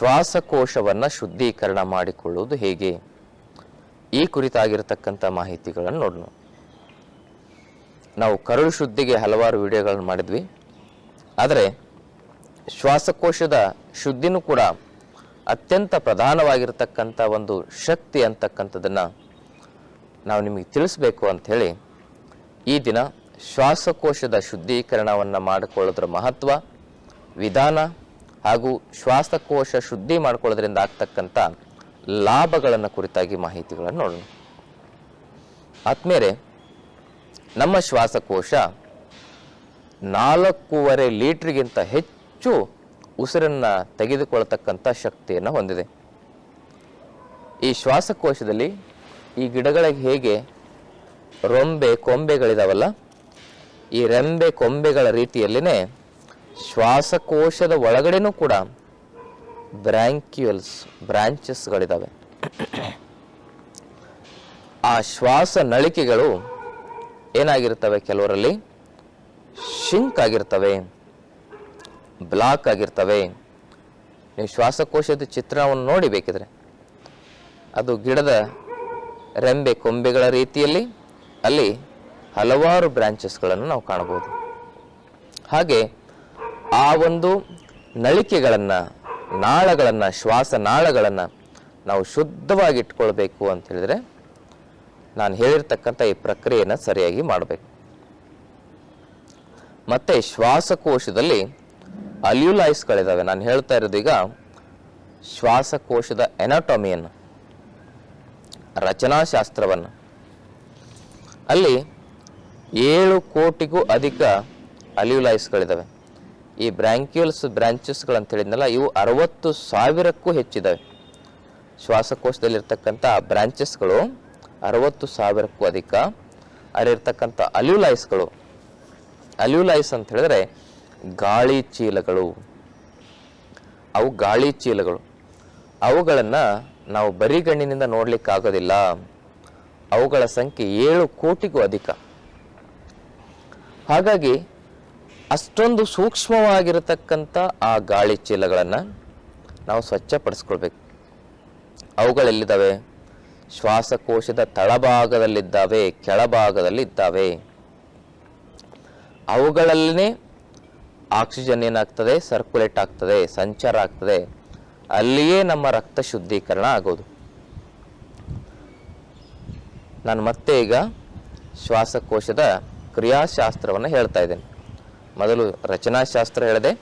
ಶ್ವಾಸಕೋಶವನ್ನು ಶುದ್ಧೀಕರಣ ಮಾಡಿಕೊಳ್ಳುವುದು ಹೇಗೆ? ಈ ಕುರಿತಾಗಿರತಕ್ಕಂಥ ಮಾಹಿತಿಗಳನ್ನು ನೋಡೋಣ. ನಾವು ಕರುಳು ಶುದ್ಧಿಗೆ ಹಲವಾರು ವಿಡಿಯೋಗಳನ್ನು ಮಾಡಿದ್ವಿ. ಆದರೆ ಶ್ವಾಸಕೋಶದ ಶುದ್ಧಿನೂ ಕೂಡ ಅತ್ಯಂತ ಪ್ರಧಾನವಾಗಿರತಕ್ಕಂಥ ಒಂದು ಶಕ್ತಿ ಅಂತಕ್ಕಂಥದ್ದನ್ನು ನಾವು ನಿಮಗೆ ತಿಳಿಸ್ಬೇಕು ಅಂಥೇಳಿ ಈ ದಿನ ಶ್ವಾಸಕೋಶದ ಶುದ್ಧೀಕರಣವನ್ನು ಮಾಡಿಕೊಳ್ಳೋದ್ರ ಮಹತ್ವ, ವಿಧಾನ ಹಾಗೂ ಶ್ವಾಸಕೋಶ ಶುದ್ಧಿ ಮಾಡ್ಕೊಳ್ಳೋದ್ರಿಂದ ಆಗ್ತಕ್ಕಂಥ ಲಾಭಗಳನ್ನು ಕುರಿತಾಗಿ ಮಾಹಿತಿಗಳನ್ನು ನೋಡೋಣ. ಆದ್ಮೇಲೆ ನಮ್ಮ ಶ್ವಾಸಕೋಶ ನಾಲ್ಕೂವರೆ ಲೀಟ್ರಿಗಿಂತ ಹೆಚ್ಚು ಉಸಿರನ್ನು ತೆಗೆದುಕೊಳ್ಳತಕ್ಕಂಥ ಶಕ್ತಿಯನ್ನು ಹೊಂದಿದೆ. ಈ ಶ್ವಾಸಕೋಶದಲ್ಲಿ ಈ ಗಿಡಗಳಿಗೆ ಹೇಗೆ ರೊಂಬೆ ಕೊಂಬೆಗಳಿದಾವಲ್ಲ, ಈ ರೆಂಬೆ ಕೊಂಬೆಗಳ ರೀತಿಯಲ್ಲಿನೇ ಶ್ವಾಸಕೋಶದ ಒಳಗಡೆನೂ ಕೂಡ ಬ್ರ್ಯಾಂಕ್ಯುಯಲ್ಸ್ ಬ್ರಾಂಚಸ್ಗಳಿದ್ದಾವೆ ಆ ಶ್ವಾಸ ನಳಿಕೆಗಳು ಏನಾಗಿರ್ತವೆ ಕೆಲವರಲ್ಲಿ? ಶಿಂಕ್ ಆಗಿರ್ತವೆ, ಬ್ಲಾಕ್ ಆಗಿರ್ತವೆ. ನೀವು ಶ್ವಾಸಕೋಶದ ಚಿತ್ರವನ್ನು ನೋಡಿಬೇಕಿದ್ರೆ ಅದು ಗಿಡದ ರೆಂಬೆ ಕೊಂಬೆಗಳ ರೀತಿಯಲ್ಲಿ ಅಲ್ಲಿ ಹಲವಾರು ಬ್ರಾಂಚಸ್ಗಳನ್ನು ನಾವು ಕಾಣಬಹುದು. ಹಾಗೆ ಆ ಒಂದು ನಳಿಕೆಗಳನ್ನು, ನಾಳಗಳನ್ನು, ಶ್ವಾಸ ನಾಳಗಳನ್ನು ನಾವು ಶುದ್ಧವಾಗಿ ಇಟ್ಕೊಳ್ಬೇಕು ಅಂತ ಹೇಳಿದ್ರೆ ನಾನು ಹೇಳಿರ್ತಕ್ಕಂಥ ಈ ಪ್ರಕ್ರಿಯೆಯನ್ನು ಸರಿಯಾಗಿ ಮಾಡಬೇಕು. ಮತ್ತು ಶ್ವಾಸಕೋಶದಲ್ಲಿ ಅಲ್ಯುಲಾಯ್ಸ್ಗಳಿದ್ದಾವೆ ನಾನು ಹೇಳ್ತಾ ಇರೋದು ಈಗ ಶ್ವಾಸಕೋಶದ ಎನಾಟಮಿಯನ್ನು ರಚನಾಶಾಸ್ತ್ರವನ್ನು. ಅಲ್ಲಿ ಏಳು ಕೋಟಿಗೂ ಅಧಿಕ ಅಲ್ಯುಲೈಸ್ಗಳಿದ್ದಾವೆ ಈ ಬ್ರ್ಯಾಂಕ್ಯೂಲ್ಸ್ ಅಂತ ಹೇಳಿದ್ನಲ್ಲ, ಇವು ಅರವತ್ತು ಸಾವಿರಕ್ಕೂ ಹೆಚ್ಚಿದ್ದಾವೆ ಶ್ವಾಸಕೋಶದಲ್ಲಿರ್ತಕ್ಕಂಥ ಬ್ರಾಂಚಸ್ಗಳು ಅರವತ್ತು ಸಾವಿರಕ್ಕೂ ಅಧಿಕ. ಅಲ್ಲಿರ್ತಕ್ಕಂಥ ಅಲ್ಯೂಲೈಸ್ಗಳು, ಅಲ್ಯುಲೈಸ್ ಅಂತ ಹೇಳಿದ್ರೆ ಗಾಳಿ ಚೀಲಗಳು. ಅವು ಗಾಳಿ ಚೀಲಗಳು. ಅವುಗಳನ್ನು ನಾವು ಬರಿಗಣ್ಣಿನಿಂದ ನೋಡಲಿಕ್ಕಾಗೋದಿಲ್ಲ. ಅವುಗಳ ಸಂಖ್ಯೆ ಏಳು ಕೋಟಿಗೂ ಅಧಿಕ. ಹಾಗಾಗಿ ಅಷ್ಟೊಂದು ಸೂಕ್ಷ್ಮವಾಗಿರತಕ್ಕಂಥ ಆ ಗಾಳಿ ಚೀಲಗಳನ್ನು ನಾವು ಸ್ವಚ್ಛಪಡಿಸ್ಕೊಳ್ಬೇಕು. ಅವುಗಳೆಲ್ಲಿದ್ದಾವೆ? ಶ್ವಾಸಕೋಶದ ತಳಭಾಗದಲ್ಲಿದ್ದಾವೆ ಕೆಳಭಾಗದಲ್ಲಿ ಇದ್ದಾವೆ ಅವುಗಳಲ್ಲೇ ಆಕ್ಸಿಜನ್ ಏನಾಗ್ತದೆ? ಸರ್ಕ್ಯುಲೇಟ್ ಆಗ್ತದೆ, ಸಂಚಾರ ಆಗ್ತದೆ. ಅಲ್ಲಿಯೇ ನಮ್ಮ ರಕ್ತ ಶುದ್ಧೀಕರಣ ಆಗೋದು. ನಾನು ಮತ್ತೆ ಈಗ ಶ್ವಾಸಕೋಶದ ಕ್ರಿಯಾಶಾಸ್ತ್ರವನ್ನು ಹೇಳ್ತಾ ಇದ್ದೇನೆ. ಮೊದಲು ರಚನಾಶಾಸ್ತ್ರ ಹೇಳಿದೆ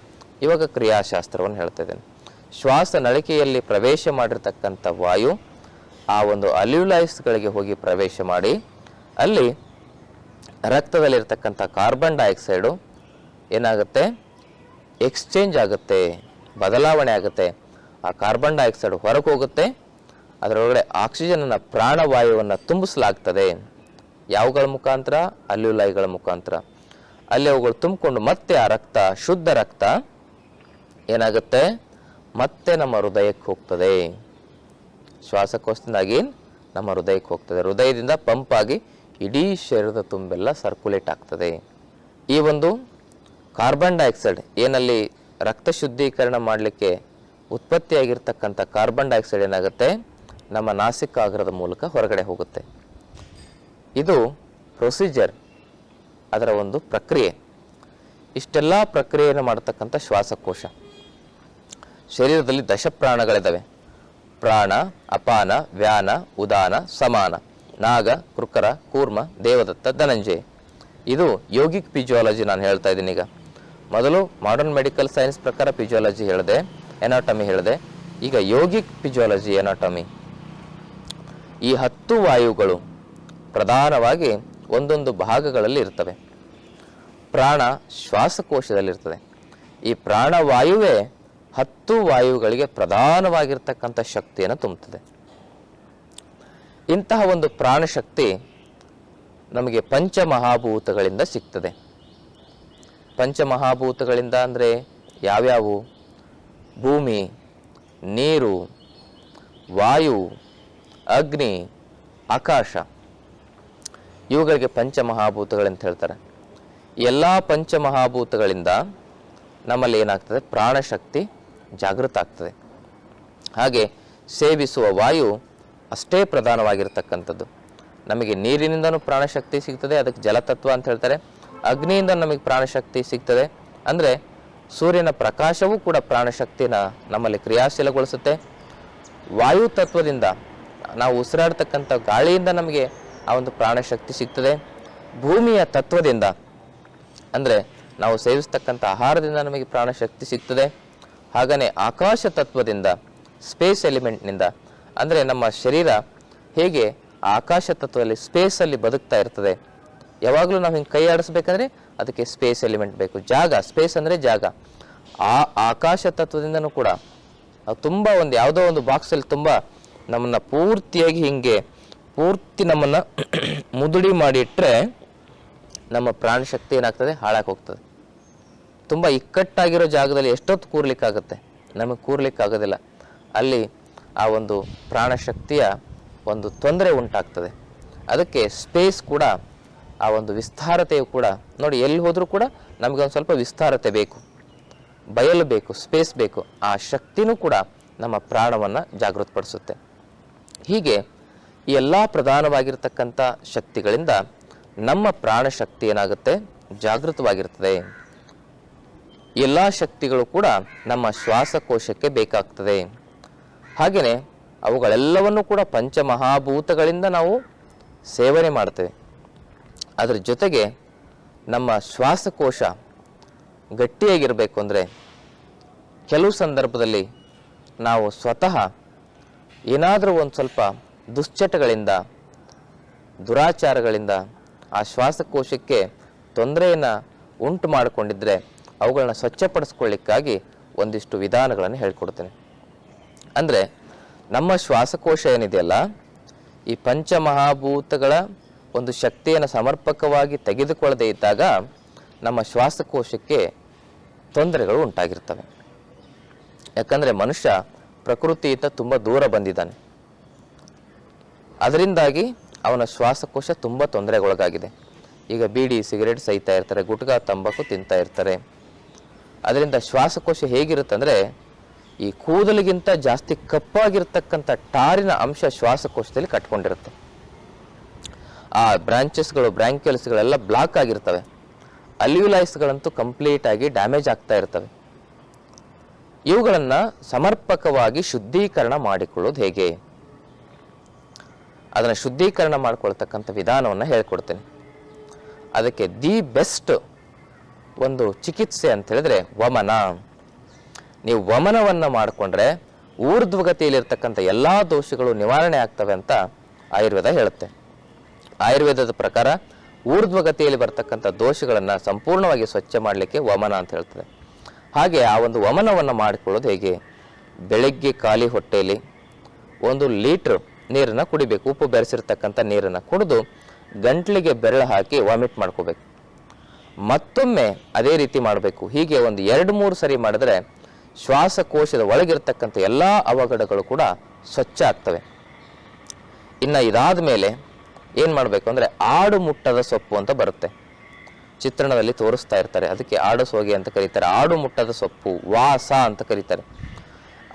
ಇವಾಗ ಕ್ರಿಯಾಶಾಸ್ತ್ರವನ್ನು ಹೇಳ್ತಾ ಇದ್ದೇನೆ. ಶ್ವಾಸ ನಳಿಕೆಯಲ್ಲಿ ಪ್ರವೇಶ ಮಾಡಿರ್ತಕ್ಕಂಥ ವಾಯು ಆ ಒಂದು ಅಲ್ಯುಲೈಸ್ಗಳಿಗೆ ಹೋಗಿ ಪ್ರವೇಶ ಮಾಡಿ, ಅಲ್ಲಿ ರಕ್ತದಲ್ಲಿರ್ತಕ್ಕಂಥ ಕಾರ್ಬನ್ ಡೈಆಕ್ಸೈಡು ಏನಾಗುತ್ತೆ? ಎಕ್ಸ್ಚೇಂಜ್ ಆಗುತ್ತೆ, ಬದಲಾವಣೆ ಆಗುತ್ತೆ. ಆ ಕಾರ್ಬನ್ ಡೈಆಕ್ಸೈಡ್ ಹೊರಗೆ ಹೋಗುತ್ತೆ, ಅದರೊಳಗಡೆ ಆಕ್ಸಿಜನನ್ನು ಪ್ರಾಣವಾಯುವನ್ನು ತುಂಬಿಸಲಾಗ್ತದೆ. ಯಾವುಗಳ ಮುಖಾಂತರ? ಅಲ್ಯುಲೈಗಳ ಮುಖಾಂತರ. ಅಲ್ಲಿ ಅವುಗಳು ತುಂಬಿಕೊಂಡು ಮತ್ತೆ ಆ ರಕ್ತ, ಶುದ್ಧ ರಕ್ತ ಏನಾಗುತ್ತೆ? ಮತ್ತೆ ನಮ್ಮ ಹೃದಯಕ್ಕೆ ಹೋಗ್ತದೆ. ಶ್ವಾಸಕೋಶದಿಂದಾಗಿ ನಮ್ಮ ಹೃದಯಕ್ಕೆ ಹೋಗ್ತದೆ. ಹೃದಯದಿಂದ ಪಂಪ್ ಆಗಿ ಇಡೀ ಶರೀರದ ತುಂಬೆಲ್ಲ ಸರ್ಕ್ಯುಲೇಟ್ ಆಗ್ತದೆ. ಈ ಒಂದು ಕಾರ್ಬನ್ ಡೈಆಕ್ಸೈಡ್ ಏನಲ್ಲಿ ರಕ್ತ ಶುದ್ಧೀಕರಣ ಮಾಡಲಿಕ್ಕೆ ಉತ್ಪತ್ತಿಯಾಗಿರ್ತಕ್ಕಂಥ ಕಾರ್ಬನ್ ಡೈಆಕ್ಸೈಡ್ ಏನಾಗುತ್ತೆ? ನಮ್ಮ ನಾಸಿಕಾಗ್ರದ ಮೂಲಕ ಹೊರಗಡೆ ಹೋಗುತ್ತೆ. ಇದು ಪ್ರೊಸೀಜರ್ ಅದರ ಒಂದು ಪ್ರಕ್ರಿಯೆ. ಇಷ್ಟೆಲ್ಲ ಪ್ರಕ್ರಿಯೆಯನ್ನು ಮಾಡತಕ್ಕಂಥ ಶ್ವಾಸಕೋಶ. ಶರೀರದಲ್ಲಿ ದಶಪ್ರಾಣಗಳಿದ್ದಾವೆ ಪ್ರಾಣ, ಅಪಾನ, ವ್ಯಾನ, ಉದಾನ, ಸಮಾನ, ನಾಗ ಕೃಕರ ಕೂರ್ಮ, ದೇವದತ್ತ, ಧನಂಜಯ. ಇದು ಯೋಗಿಕ್ ಫಿಜಿಯಾಲಜಿ ನಾನು ಹೇಳ್ತಾ ಇದ್ದೀನಿ ಈಗ. ಮೊದಲು ಮಾಡರ್ನ್ ಮೆಡಿಕಲ್ ಸೈನ್ಸ್ ಪ್ರಕಾರ ಫಿಜಿಯಾಲಜಿ ಹೇಳಿದೆ ಎನಾಟಮಿ ಹೇಳಿದೆ, ಈಗ ಯೋಗಿಕ್ ಫಿಜಿಯಾಲಜಿ ಎನಾಟಮಿ ಈ ಹತ್ತು ವಾಯುಗಳು ಪ್ರಧಾನವಾಗಿ ಒಂದೊಂದು ಭಾಗಗಳಲ್ಲಿ ಇರ್ತವೆ. ಪ್ರಾಣ ಶ್ವಾಸಕೋಶದಲ್ಲಿರ್ತದೆ. ಈ ಪ್ರಾಣವಾಯುವೇ ಹತ್ತು ವಾಯುಗಳಿಗೆ ಪ್ರಧಾನವಾಗಿರ್ತಕ್ಕಂಥ ಶಕ್ತಿಯನ್ನು ತುಂಬುತ್ತದೆ. ಇಂತಹ ಒಂದು ಪ್ರಾಣಶಕ್ತಿ ನಮಗೆ ಪಂಚಮಹಾಭೂತಗಳಿಂದ ಸಿಗ್ತದೆ. ಪಂಚಮಹಾಭೂತಗಳಿಂದ ಅಂದರೆ ಯಾವ್ಯಾವು? ಭೂಮಿ, ನೀರು, ವಾಯು, ಅಗ್ನಿ, ಆಕಾಶ. ಇವುಗಳಿಗೆ ಪಂಚಮಹಾಭೂತಗಳಂತ ಹೇಳ್ತಾರೆ. ಎಲ್ಲ ಪಂಚಮಹಾಭೂತಗಳಿಂದ ನಮ್ಮಲ್ಲಿ ಏನಾಗ್ತದೆ? ಪ್ರಾಣಶಕ್ತಿ ಜಾಗೃತ ಆಗ್ತದೆ. ಹಾಗೆ ಸೇವಿಸುವ ವಾಯು ಅಷ್ಟೇ ಪ್ರಧಾನವಾಗಿರ್ತಕ್ಕಂಥದ್ದು. ನಮಗೆ ನೀರಿನಿಂದನೂ ಪ್ರಾಣಶಕ್ತಿ ಸಿಗ್ತದೆ, ಅದಕ್ಕೆ ಜಲತತ್ವ ಅಂತ ಹೇಳ್ತಾರೆ. ಅಗ್ನಿಯಿಂದ ನಮಗೆ ಪ್ರಾಣಶಕ್ತಿ ಸಿಗ್ತದೆ. ಅಂದರೆ ಸೂರ್ಯನ ಪ್ರಕಾಶವೂ ಕೂಡ ಪ್ರಾಣಶಕ್ತಿನ ನಮ್ಮಲ್ಲಿ ಕ್ರಿಯಾಶೀಲಗೊಳಿಸುತ್ತೆ. ವಾಯು ತತ್ವದಿಂದ ನಾವು ಉಸಿರಾಡ್ತಕ್ಕಂಥ ಗಾಳಿಯಿಂದ ನಮಗೆ ಆ ಒಂದು ಪ್ರಾಣಶಕ್ತಿ ಸಿಗ್ತದೆ. ಭೂಮಿಯ ತತ್ವದಿಂದ ಅಂದರೆ ನಾವು ಸೇವಿಸ್ತಕ್ಕಂಥ ಆಹಾರದಿಂದ ನಮಗೆ ಪ್ರಾಣಶಕ್ತಿ ಸಿಗ್ತದೆ. ಹಾಗೆಯೇ ಆಕಾಶ ತತ್ವದಿಂದ ಸ್ಪೇಸ್ ಎಲಿಮೆಂಟ್ನಿಂದ ಅಂದರೆ ನಮ್ಮ ಶರೀರ ಹೇಗೆ ಆಕಾಶ ತತ್ವದಲ್ಲಿ ಸ್ಪೇಸಲ್ಲಿ ಬದುಕ್ತಾ ಇರ್ತದೆ. ಯಾವಾಗಲೂ ನಾವು ಹಿಂಗೆ ಕೈ ಆಡಿಸ್ಬೇಕಂದ್ರೆ ಅದಕ್ಕೆ ಸ್ಪೇಸ್ ಎಲಿಮೆಂಟ್ ಬೇಕು. ಜಾಗ ಸ್ಪೇಸ್ ಅಂದರೆ ಜಾಗ. ಆ ಆಕಾಶ ತತ್ವದಿಂದನೂ ಕೂಡ ತುಂಬ ಒಂದು ಯಾವುದೋ ಒಂದು ಬಾಕ್ಸಲ್ಲಿ ತುಂಬ ನಮ್ಮನ್ನು ಪೂರ್ತಿಯಾಗಿ ಹಿಂಗೆ ಪೂರ್ತಿ ನಮ್ಮನ್ನು ಮುದುಡಿ ಮಾಡಿ ಇಟ್ಟರೆ ನಮ್ಮ ಪ್ರಾಣಶಕ್ತಿ ಏನಾಗ್ತದೆ? ಹಾಳಾಗಿ ಹೋಗ್ತದೆ. ತುಂಬ ಇಕ್ಕಟ್ಟಾಗಿರೋ ಜಾಗದಲ್ಲಿ ಎಷ್ಟೊತ್ತು ಕೂರ್ಲಿಕ್ಕಾಗುತ್ತೆ? ನಮಗೆ ಕೂರ್ಲಿಕ್ಕಾಗೋದಿಲ್ಲ. ಅಲ್ಲಿ ಆ ಒಂದು ಪ್ರಾಣಶಕ್ತಿಯ ಒಂದು ತೊಂದರೆ ಉಂಟಾಗ್ತದೆ. ಅದಕ್ಕೆ ಸ್ಪೇಸ್ ಕೂಡ, ಆ ಒಂದು ವಿಸ್ತಾರತೆಯು ಕೂಡ, ನೋಡಿ ಎಲ್ಲಿ ಹೋದರೂ ಕೂಡ ನಮಗೆ ಒಂದು ಸ್ವಲ್ಪ ವಿಸ್ತಾರತೆ ಬೇಕು. ಬಯಲು ಬೇಕು ಸ್ಪೇಸ್ ಬೇಕು. ಆ ಶಕ್ತಿನೂ ಕೂಡ ನಮ್ಮ ಪ್ರಾಣವನ್ನು ಜಾಗೃತಪಡಿಸುತ್ತೆ. ಹೀಗೆ ಈ ಎಲ್ಲ ಪ್ರಧಾನವಾಗಿರ್ತಕ್ಕಂಥ ಶಕ್ತಿಗಳಿಂದ ನಮ್ಮ ಪ್ರಾಣಶಕ್ತಿ ಏನಾಗುತ್ತೆ? ಜಾಗೃತವಾಗಿರ್ತದೆ. ಎಲ್ಲ ಶಕ್ತಿಗಳು ಕೂಡ ನಮ್ಮ ಶ್ವಾಸಕೋಶಕ್ಕೆ ಬೇಕಾಗ್ತದೆ. ಹಾಗೆಯೇ ಅವುಗಳೆಲ್ಲವನ್ನು ಕೂಡ ಪಂಚಮಹಾಭೂತಗಳಿಂದ ನಾವು ಸೇವನೆ ಮಾಡ್ತೇವೆ. ಅದರ ಜೊತೆಗೆ ನಮ್ಮ ಶ್ವಾಸಕೋಶ ಗಟ್ಟಿಯಾಗಿರಬೇಕು ಅಂದರೆ ಕೆಲವು ಸಂದರ್ಭದಲ್ಲಿ ನಾವು ಸ್ವತಃ ಏನಾದರೂ ಒಂದು ಸ್ವಲ್ಪ ದುಶ್ಚಟಗಳಿಂದ, ದುರಾಚಾರಗಳಿಂದ ಆ ಶ್ವಾಸಕೋಶಕ್ಕೆ ತೊಂದರೆಯನ್ನು ಉಂಟು ಮಾಡಿಕೊಂಡಿದ್ದರೆ ಅವುಗಳನ್ನ ಸ್ವಚ್ಛಪಡಿಸ್ಕೊಳ್ಳಿಕ್ಕಾಗಿ ಒಂದಿಷ್ಟು ವಿಧಾನಗಳನ್ನು ಹೇಳ್ಕೊಡ್ತೇನೆ. ಅಂದರೆ ನಮ್ಮ ಶ್ವಾಸಕೋಶ ಏನಿದೆಯಲ್ಲ, ಈ ಪಂಚಮಹಾಭೂತಗಳ ಒಂದು ಶಕ್ತಿಯನ್ನು ಸಮರ್ಪಕವಾಗಿ ತೆಗೆದುಕೊಳ್ಳದೇ ಇದ್ದಾಗ ನಮ್ಮ ಶ್ವಾಸಕೋಶಕ್ಕೆ ತೊಂದರೆಗಳು ಉಂಟಾಗಿರ್ತವೆ. ಯಾಕಂದರೆ ಮನುಷ್ಯ ಪ್ರಕೃತಿಯಿಂದ ತುಂಬ ದೂರ ಬಂದಿದ್ದಾನೆ. ಅದರಿಂದಾಗಿ ಅವನ ಶ್ವಾಸಕೋಶ ತುಂಬ ತೊಂದರೆಗೊಳಗಾಗಿದೆ. ಈಗ ಬೀಡಿ, ಸಿಗರೇಟ್ ಸಹಿತಾ ಇರ್ತಾರೆ, ಗುಟ್ಕಾ, ತಂಬಾಕು ತಿಂತಾ ಇರ್ತಾರೆ. ಅದರಿಂದ ಶ್ವಾಸಕೋಶ ಹೇಗಿರುತ್ತಂದರೆ ಈ ಕೂದಲಿಗಿಂತ ಜಾಸ್ತಿ ಕಪ್ಪಾಗಿರ್ತಕ್ಕಂಥ ಟಾರಿನ ಅಂಶ ಶ್ವಾಸಕೋಶದಲ್ಲಿ ಕಟ್ಕೊಂಡಿರುತ್ತೆ. ಆ ಬ್ರಾಂಚಸ್ಗಳು, ಬ್ರಾಂಕ್ಯಲ್ಸ್ಗಳೆಲ್ಲ ಬ್ಲಾಕ್ ಆಗಿರ್ತವೆ. ಅಲ್ಯೂಲೈಸ್ಗಳಂತೂ ಕಂಪ್ಲೀಟ್ ಆಗಿ ಡ್ಯಾಮೇಜ್ ಆಗ್ತಾ ಇರ್ತವೆ. ಇವುಗಳನ್ನು ಸಮರ್ಪಕವಾಗಿ ಶುದ್ಧೀಕರಣ ಮಾಡಿಕೊಳ್ಳೋದು ಹೇಗೆ? ಅದನ್ನು ಶುದ್ಧೀಕರಣ ಮಾಡ್ಕೊಳ್ತಕ್ಕಂಥ ವಿಧಾನವನ್ನು ಹೇಳ್ಕೊಡ್ತೇನೆ. ಅದಕ್ಕೆ ದಿ ಬೆಸ್ಟ್ ಒಂದು ಚಿಕಿತ್ಸೆ ಅಂತ ಹೇಳಿದ್ರೆ ವಮನ. ನೀವು ವಮನವನ್ನು ಮಾಡಿಕೊಂಡ್ರೆ ಊರ್ಧ್ವಗತಿಯಲ್ಲಿರ್ತಕ್ಕಂಥ ಎಲ್ಲ ದೋಷಗಳು ನಿವಾರಣೆ ಆಗ್ತವೆ ಅಂತ ಆಯುರ್ವೇದ ಹೇಳುತ್ತೆ. ಆಯುರ್ವೇದದ ಪ್ರಕಾರ ಊರ್ಧ್ವಗತಿಯಲ್ಲಿ ಬರ್ತಕ್ಕಂಥ ದೋಷಗಳನ್ನು ಸಂಪೂರ್ಣವಾಗಿ ಸ್ವಚ್ಛ ಮಾಡಲಿಕ್ಕೆ ವಮನ ಅಂತ ಹೇಳ್ತದೆ. ಹಾಗೆ ಆ ಒಂದು ವಮನವನ್ನು ಮಾಡಿಕೊಳ್ಳೋದು ಹೇಗೆ? ಬೆಳಗ್ಗೆ ಖಾಲಿ ಹೊಟ್ಟೆಯಲ್ಲಿ ಒಂದು ಲೀಟ್ರ್ ನೀರನ್ನು ಕುಡಿಬೇಕು. ಉಪ್ಪು ಬೆರೆಸಿರ್ತಕ್ಕಂಥ ನೀರನ್ನು ಕುಡಿದು ಗಂಟ್ಲಿಗೆ ಬೆರಳು ಹಾಕಿ ವಾಮಿಟ್ ಮಾಡ್ಕೋಬೇಕು. ಮತ್ತೊಮ್ಮೆ ಅದೇ ರೀತಿ ಮಾಡಬೇಕು. ಹೀಗೆ ಒಂದು ಎರಡು ಮೂರು ಸರಿ ಮಾಡಿದ್ರೆ ಶ್ವಾಸಕೋಶದ ಒಳಗಿರ್ತಕ್ಕಂಥ ಎಲ್ಲ ಅವಘಡಗಳು ಕೂಡ ಸ್ವಚ್ಛ ಆಗ್ತವೆ. ಇನ್ನು ಇದಾದ ಮೇಲೆ ಏನು ಮಾಡಬೇಕು ಅಂದರೆ ಆಡು ಮುಟ್ಟದ ಸೊಪ್ಪು ಅಂತ ಬರುತ್ತೆ. ಚಿತ್ರಣದಲ್ಲಿ ತೋರಿಸ್ತಾ ಇರ್ತಾರೆ. ಅದಕ್ಕೆ ಆಡು ಸೋಗೆ ಅಂತ ಕರೀತಾರೆ. ಆಡು ಮುಟ್ಟದ ಸೊಪ್ಪು, ವಾಸ ಅಂತ ಕರೀತಾರೆ.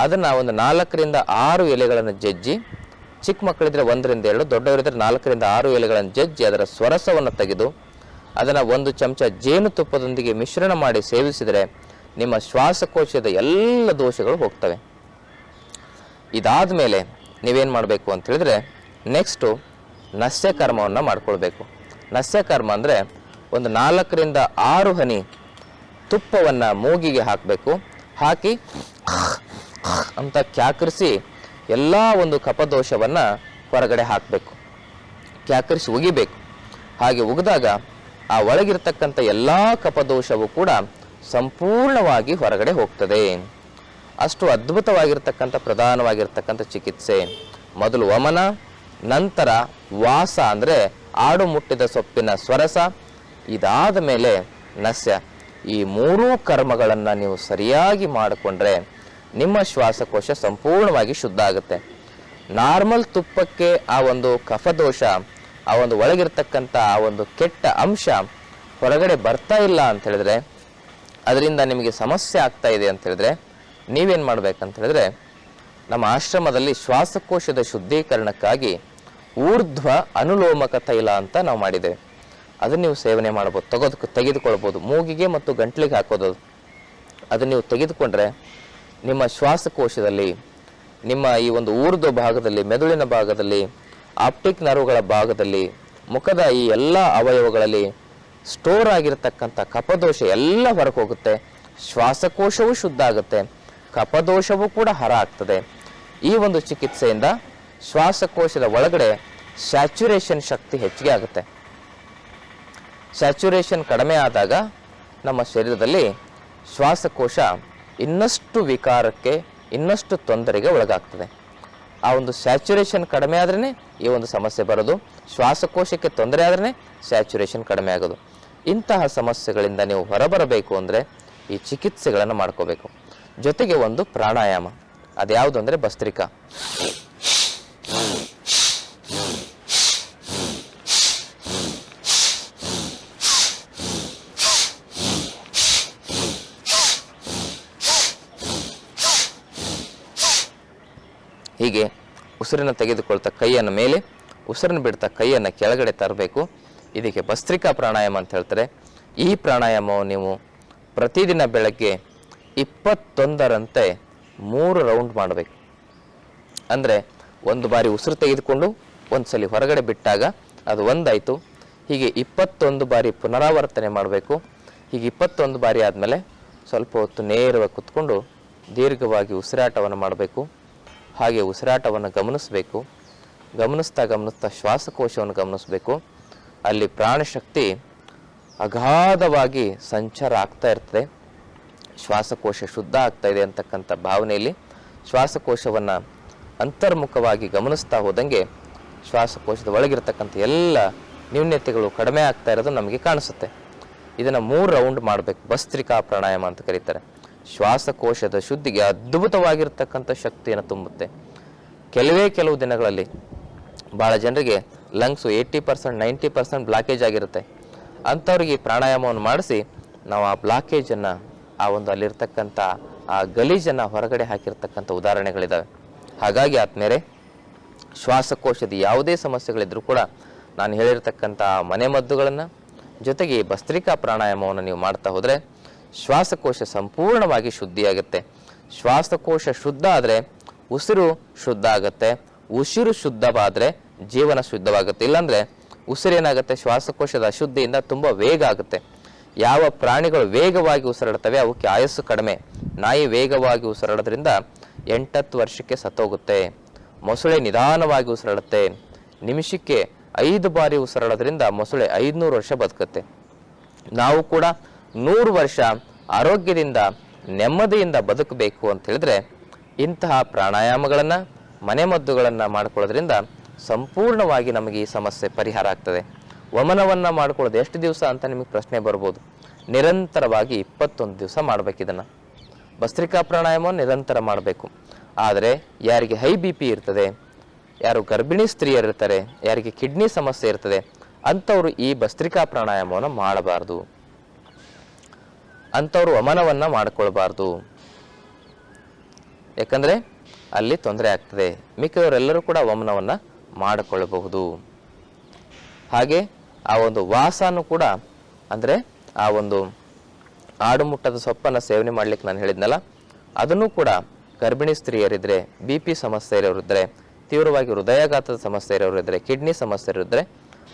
ಅದನ್ನು ಒಂದು ನಾಲ್ಕರಿಂದ ಆರು ಎಲೆಗಳನ್ನು ಜಜ್ಜಿ ಚಿಕ್ಕ ಮಕ್ಕಳಿದ್ರೆ ಒಂದರಿಂದ ಎರಡು, ದೊಡ್ಡವರಿದ್ರೆ ನಾಲ್ಕರಿಂದ ಆರು ಎಲೆಗಳನ್ನು ಜಜ್ಜಿ ಅದರ ಸ್ವರಸವನ್ನು ತೆಗೆದು ಅದನ್ನು ಒಂದು ಚಮಚ ಜೇನುತುಪ್ಪದೊಂದಿಗೆ ಮಿಶ್ರಣ ಮಾಡಿ ಸೇವಿಸಿದರೆ ನಿಮ್ಮ ಶ್ವಾಸಕೋಶದ ಎಲ್ಲ ದೋಷಗಳು ಹೋಗ್ತವೆ. ಇದಾದ ಮೇಲೆ ನೀವೇನು ಮಾಡಬೇಕು ಅಂತ ಹೇಳಿದ್ರೆ ನೆಕ್ಸ್ಟು ನಸ್ಯಕರ್ಮವನ್ನು ಮಾಡ್ಕೊಳ್ಬೇಕು. ನಸ್ಯಕರ್ಮ ಅಂದರೆ ಒಂದು ನಾಲ್ಕರಿಂದ ಆರು ಹನಿ ತುಪ್ಪವನ್ನು ಮೂಗಿಗೆ ಹಾಕಬೇಕು. ಹಾಕಿ ಅಂತ ಕ್ಯಾಕರಿಸಿ ಎಲ್ಲ ಒಂದು ಕಪದೋಷವನ್ನು ಹೊರಗಡೆ ಹಾಕಬೇಕು. ಕ್ಯಾಕರಿಸಿ ಉಗಿಬೇಕು. ಹಾಗೆ ಉಗಿದಾಗ ಆ ಒಳಗಿರ್ತಕ್ಕಂಥ ಎಲ್ಲ ಕಪದೋಷವು ಕೂಡ ಸಂಪೂರ್ಣವಾಗಿ ಹೊರಗಡೆ ಹೋಗ್ತದೆ. ಅಷ್ಟು ಅದ್ಭುತವಾಗಿರ್ತಕ್ಕಂಥ, ಪ್ರಧಾನವಾಗಿರ್ತಕ್ಕಂಥ ಚಿಕಿತ್ಸೆ. ಮೊದಲು ವಮನ, ನಂತರ ವಾಸ ಅಂದರೆ ಆಡು ಮುಟ್ಟಿದ ಸೊಪ್ಪಿನ ಸ್ವರಸ. ಇದಾದ ಮೇಲೆ ನಸ್ಯ. ಈ ಮೂರೂ ಕರ್ಮಗಳನ್ನು ನೀವು ಸರಿಯಾಗಿ ಮಾಡಿಕೊಂಡ್ರೆ ನಿಮ್ಮ ಶ್ವಾಸಕೋಶ ಸಂಪೂರ್ಣವಾಗಿ ಶುದ್ಧ ಆಗುತ್ತೆ ನಾರ್ಮಲ್ ತುಪ್ಪಕ್ಕೆ ಆ ಒಂದು ಕಫದೋಷ, ಆ ಒಂದು ಒಳಗಿರ್ತಕ್ಕಂಥ ಆ ಒಂದು ಕೆಟ್ಟ ಅಂಶ ಹೊರಗಡೆ ಬರ್ತಾ ಇಲ್ಲ ಅಂತ ಹೇಳಿದ್ರೆ, ಅದರಿಂದ ನಿಮಗೆ ಸಮಸ್ಯೆ ಆಗ್ತಾ ಇದೆ ಅಂತ ಹೇಳಿದ್ರೆ, ನೀವೇನು ಮಾಡಬೇಕಂತ ಹೇಳಿದ್ರೆ, ನಮ್ಮ ಆಶ್ರಮದಲ್ಲಿ ಶ್ವಾಸಕೋಶದ ಶುದ್ಧೀಕರಣಕ್ಕಾಗಿ ಊರ್ಧ್ವ ಅನುಲೋಮಕ ತೈಲ ಅಂತ ನಾವು ಮಾಡಿದ್ದೇವೆ ಅದನ್ನು ನೀವು ಸೇವನೆ ಮಾಡ್ಬೋದು, ತೆಗೆದು, ತೆಗೆದುಕೊಳ್ಬೋದು, ಮೂಗಿಗೆ ಮತ್ತು ಗಂಟ್ಲಿಗೆ ಹಾಕೋದು ಅದು. ಅದನ್ನು ನೀವು ತೆಗೆದುಕೊಂಡ್ರೆ ನಿಮ್ಮ ಶ್ವಾಸಕೋಶದಲ್ಲಿ, ನಿಮ್ಮ ಈ ಒಂದು ಊರ್ಧ್ವ ಭಾಗದಲ್ಲಿ, ಮೆದುಳಿನ ಭಾಗದಲ್ಲಿ ಆಪ್ಟಿಕ್ ನರ್ವ್ಗಳ ಭಾಗದಲ್ಲಿ, ಮುಖದ ಈ ಎಲ್ಲ ಅವಯವಗಳಲ್ಲಿ ಸ್ಟೋರ್ ಆಗಿರತಕ್ಕಂಥ ಕಪದೋಷ ಎಲ್ಲ ಹೊರಗೆ ಹೋಗುತ್ತೆ ಶ್ವಾಸಕೋಶವೂ ಶುದ್ಧ ಆಗುತ್ತೆ. ಕಪದೋಷವೂ ಕೂಡ ಹರ ಆಗ್ತದೆ. ಈ ಒಂದು ಚಿಕಿತ್ಸೆಯಿಂದ ಶ್ವಾಸಕೋಶದ ಒಳಗಡೆ ಸ್ಯಾಚುರೇಷನ್ ಶಕ್ತಿ ಹೆಚ್ಚಿಗೆ ಆಗುತ್ತೆ. ಸ್ಯಾಚುರೇಷನ್ ಕಡಿಮೆ ಆದಾಗ ನಮ್ಮ ಶರೀರದಲ್ಲಿ ಶ್ವಾಸಕೋಶ ಇನ್ನಷ್ಟು ವಿಕಾರಕ್ಕೆ, ಇನ್ನಷ್ಟು ತೊಂದರೆಗೆ ಒಳಗಾಗ್ತದೆ. ಆ ಒಂದು ಸ್ಯಾಚುರೇಷನ್ ಕಡಿಮೆ ಆದ್ರೇ ಈ ಒಂದು ಸಮಸ್ಯೆ ಬರೋದು. ಶ್ವಾಸಕೋಶಕ್ಕೆ ತೊಂದರೆ ಆದ್ರೇ ಸ್ಯಾಚುರೇಷನ್ ಕಡಿಮೆ ಆಗೋದು. ಇಂತಹ ಸಮಸ್ಯೆಗಳಿಂದ ನೀವು ಹೊರಬರಬೇಕು ಅಂದರೆ ಈ ಚಿಕಿತ್ಸೆಗಳನ್ನು ಮಾಡ್ಕೋಬೇಕು. ಜೊತೆಗೆ ಒಂದು ಪ್ರಾಣಾಯಾಮ. ಅದ್ಯಾವುದು ಅಂದರೆ ಭಸ್ತ್ರಿಕಾ. ಹೀಗೆ ಉಸಿರನ್ನು ತೆಗೆದುಕೊಳ್ತಾ ಕೈಯನ್ನು ಮೇಲೆ, ಉಸಿರನ್ನು ಬಿಡ್ತಾ ಕೈಯನ್ನು ಕೆಳಗಡೆ ತರಬೇಕು. ಇದಕ್ಕೆ ಭಸ್ತ್ರಿಕಾ ಪ್ರಾಣಾಯಾಮ ಅಂತ ಹೇಳ್ತಾರೆ. ಈ ಪ್ರಾಣಾಯಾಮವು ನೀವು ಪ್ರತಿದಿನ ಬೆಳಗ್ಗೆ ಇಪ್ಪತ್ತೊಂದರಂತೆ ಮೂರು ರೌಂಡ್ ಮಾಡಬೇಕು. ಅಂದರೆ ಒಂದು ಬಾರಿ ಉಸಿರು ತೆಗೆದುಕೊಂಡು ಒಂದು ಸಲ ಹೊರಗಡೆ ಬಿಟ್ಟಾಗ ಅದು ಒಂದಾಯಿತು. ಹೀಗೆ ಇಪ್ಪತ್ತೊಂದು ಬಾರಿ ಪುನರಾವರ್ತನೆ ಮಾಡಬೇಕು. ಹೀಗೆ ಇಪ್ಪತ್ತೊಂದು ಬಾರಿ ಆದಮೇಲೆ ಸ್ವಲ್ಪ ಹೊತ್ತು ನೇರವಾಗಿ ಕುತ್ಕೊಂಡು ದೀರ್ಘವಾಗಿ ಉಸಿರಾಟವನ್ನು ಮಾಡಬೇಕು. ಹಾಗೆ ಉಸಿರಾಟವನ್ನು ಗಮನಿಸಬೇಕು. ಗಮನಿಸ್ತಾ ಗಮನಿಸ್ತಾ ಶ್ವಾಸಕೋಶವನ್ನು ಗಮನಿಸಬೇಕು. ಅಲ್ಲಿ ಪ್ರಾಣಶಕ್ತಿ ಅಗಾಧವಾಗಿ ಸಂಚಾರ ಆಗ್ತಾ ಇರ್ತದೆ. ಶ್ವಾಸಕೋಶ ಶುದ್ಧ ಆಗ್ತಾ ಇದೆ ಅಂತಕ್ಕಂಥ ಭಾವನೆಯಲ್ಲಿ ಶ್ವಾಸಕೋಶವನ್ನು ಅಂತರ್ಮುಖವಾಗಿ ಗಮನಿಸ್ತಾ ಹೋದಂಗೆ ಶ್ವಾಸಕೋಶದ ಒಳಗಿರ್ತಕ್ಕಂಥ ಎಲ್ಲ ನ್ಯೂನ್ಯತೆಗಳು ಕಡಿಮೆ ಆಗ್ತಾ ಇರೋದು ನಮಗೆ ಕಾಣಿಸುತ್ತೆ. ಇದನ್ನು ಮೂರು ರೌಂಡ್ ಮಾಡಬೇಕು. ಭಸ್ತ್ರಿಕಾ ಪ್ರಾಣಾಯಾಮ ಅಂತ ಕರೀತಾರೆ. ಶ್ವಾಸಕೋಶದ ಶುದ್ಧಿಗೆ ಅದ್ಭುತವಾಗಿರ್ತಕ್ಕಂಥ ಶಕ್ತಿಯನ್ನು ತುಂಬುತ್ತೆ. ಕೆಲವೇ ಕೆಲವು ದಿನಗಳಲ್ಲಿ ಭಾಳ ಜನರಿಗೆ lungs eighty percent, ninety percent blockage ಆಗಿರುತ್ತೆ. ಅಂಥವ್ರಿಗೆ ಪ್ರಾಣಾಯಾಮವನ್ನು ಮಾಡಿಸಿ ನಾವು ಆ ಬ್ಲಾಕೇಜನ್ನು, ಆ ಒಂದು ಅಲ್ಲಿರ್ತಕ್ಕಂಥ ಆ ಗಲೀಜನ್ನು ಹೊರಗಡೆ ಹಾಕಿರ್ತಕ್ಕಂಥ ಉದಾಹರಣೆಗಳಿದ್ದಾವೆ ಹಾಗಾಗಿ ಆತ್ಮೇಲೆ ಶ್ವಾಸಕೋಶದ ಯಾವುದೇ ಸಮಸ್ಯೆಗಳಿದ್ರೂ ಕೂಡ ನಾನು ಹೇಳಿರ್ತಕ್ಕಂಥ ಮನೆಮದ್ದುಗಳನ್ನು, ಜೊತೆಗೆ ಭಸ್ತ್ರಿಕಾ ಪ್ರಾಣಾಯಾಮವನ್ನು ನೀವು ಮಾಡ್ತಾ ಹೋದರೆ ಶ್ವಾಸಕೋಶ ಸಂಪೂರ್ಣವಾಗಿ ಶುದ್ಧಿಯಾಗುತ್ತೆ. ಶ್ವಾಸಕೋಶ ಶುದ್ಧ ಆದರೆ ಉಸಿರು ಶುದ್ಧ ಆಗುತ್ತೆ. ಉಸಿರು ಶುದ್ಧವಾದರೆ ಜೀವನ ಶುದ್ಧವಾಗುತ್ತೆ. ಇಲ್ಲಾಂದರೆ ಉಸಿರೇನಾಗುತ್ತೆ ಶ್ವಾಸಕೋಶದ ಅಶುದ್ಧಿಯಿಂದ ತುಂಬ ವೇಗ ಆಗುತ್ತೆ. ಯಾವ ಪ್ರಾಣಿಗಳು ವೇಗವಾಗಿ ಉಸಿರಾಡ್ತವೆ ಅವಕ್ಕೆ ಆಯಸ್ಸು ಕಡಿಮೆ. ನಾಯಿ ವೇಗವಾಗಿ ಉಸಿರಾಡೋದ್ರಿಂದ ಎಂಟತ್ತು ವರ್ಷಕ್ಕೆ ಸತ್ತೋಗುತ್ತೆ. ಮೊಸಳೆ ನಿಧಾನವಾಗಿ ಉಸಿರಾಡುತ್ತೆ. ನಿಮಿಷಕ್ಕೆ ಐದು ಬಾರಿ ಉಸಿರಾಡೋದ್ರಿಂದ ಮೊಸಳೆ ಐದುನೂರು ವರ್ಷ ಬದುಕುತ್ತೆ. ನಾವು ಕೂಡ ನೂರು ವರ್ಷ ಆರೋಗ್ಯದಿಂದ, ನೆಮ್ಮದಿಯಿಂದ ಬದುಕಬೇಕು ಅಂತ ಹೇಳಿದ್ರೆ ಇಂತಹ ಪ್ರಾಣಾಯಾಮಗಳನ್ನು, ಮನೆಮದ್ದುಗಳನ್ನು ಮಾಡ್ಕೊಳ್ಳೋದ್ರಿಂದ ಸಂಪೂರ್ಣವಾಗಿ ನಮಗೆ ಈ ಸಮಸ್ಯೆ ಪರಿಹಾರ ಆಗ್ತದೆ. ವಮನವನ್ನು ಮಾಡ್ಕೊಳ್ಳೋದು ಎಷ್ಟು ದಿವಸ ಅಂತ ನಿಮಗೆ ಪ್ರಶ್ನೆ ಬರ್ಬೋದು. ನಿರಂತರವಾಗಿ ಇಪ್ಪತ್ತೊಂದು ದಿವಸ ಮಾಡ್ಬೇಕು ಇದನ್ನು. ಭಸ್ತ್ರಿಕಾ ಪ್ರಾಣಾಯಾಮವನ್ನು ನಿರಂತರ ಮಾಡಬೇಕು. ಆದರೆ ಯಾರಿಗೆ ಹೈ ಬಿ ಪಿ ಇರ್ತದೆ, ಯಾರು ಗರ್ಭಿಣಿ ಸ್ತ್ರೀಯರಿರ್ತಾರೆ, ಯಾರಿಗೆ ಕಿಡ್ನಿ ಸಮಸ್ಯೆ ಇರ್ತದೆ, ಅಂಥವರು ಈ ಭಸ್ತ್ರಿಕಾ ಪ್ರಾಣಾಯಾಮವನ್ನು ಮಾಡಬಾರ್ದು. ಅಂಥವ್ರು ವಮನವನ್ನು ಮಾಡಿಕೊಳ್ಬಾರ್ದು. ಯಾಕಂದರೆ ಅಲ್ಲಿ ತೊಂದರೆ ಆಗ್ತದೆ. ಮಿಕ್ಕವರೆಲ್ಲರೂ ಕೂಡ ವಮನವನ್ನು ಮಾಡಿಕೊಳ್ಳಬಹುದು ಹಾಗೆ ಆ ಒಂದು ವಾಸನೂ ಕೂಡ ಅಂದರೆ ಆ ಒಂದು ಆಡುಮುಟ್ಟದ ಸೊಪ್ಪನ್ನು ಸೇವನೆ ಮಾಡ್ಲಿಕ್ಕೆ ನಾನು ಹೇಳಿದ್ನಲ್ಲ, ಅದನ್ನು ಕೂಡ ಗರ್ಭಿಣಿ ಸ್ತ್ರೀಯರಿದ್ದರೆ ಬಿ ಪಿ ಸಮಸ್ಯೆ ಇರೋರಿದ್ದರೆ ತೀವ್ರವಾಗಿ ಹೃದಯಾಘಾತದ ಸಮಸ್ಯೆ ಇರೋರಿದ್ದರೆ ಕಿಡ್ನಿ ಸಮಸ್ಯೆ ಇರೋದ್ರೆ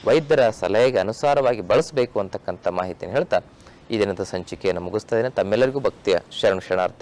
ವೈದ್ಯರ ಸಲಹೆಗೆ ಅನುಸಾರವಾಗಿ ಬಳಸಬೇಕು ಅಂತಕ್ಕಂಥ ಮಾಹಿತಿನ ಹೇಳ್ತಾ ಈ ದಿನದ ಸಂಚಿಕೆಯನ್ನು ಮುಗಿಸ್ತಾ ಇದ್ದೇನೆ. ತಮ್ಮೆಲ್ಲರಿಗೂ ಭಕ್ತಿಯ ಶರಣ ಶರಣಾರ್ಥಿ.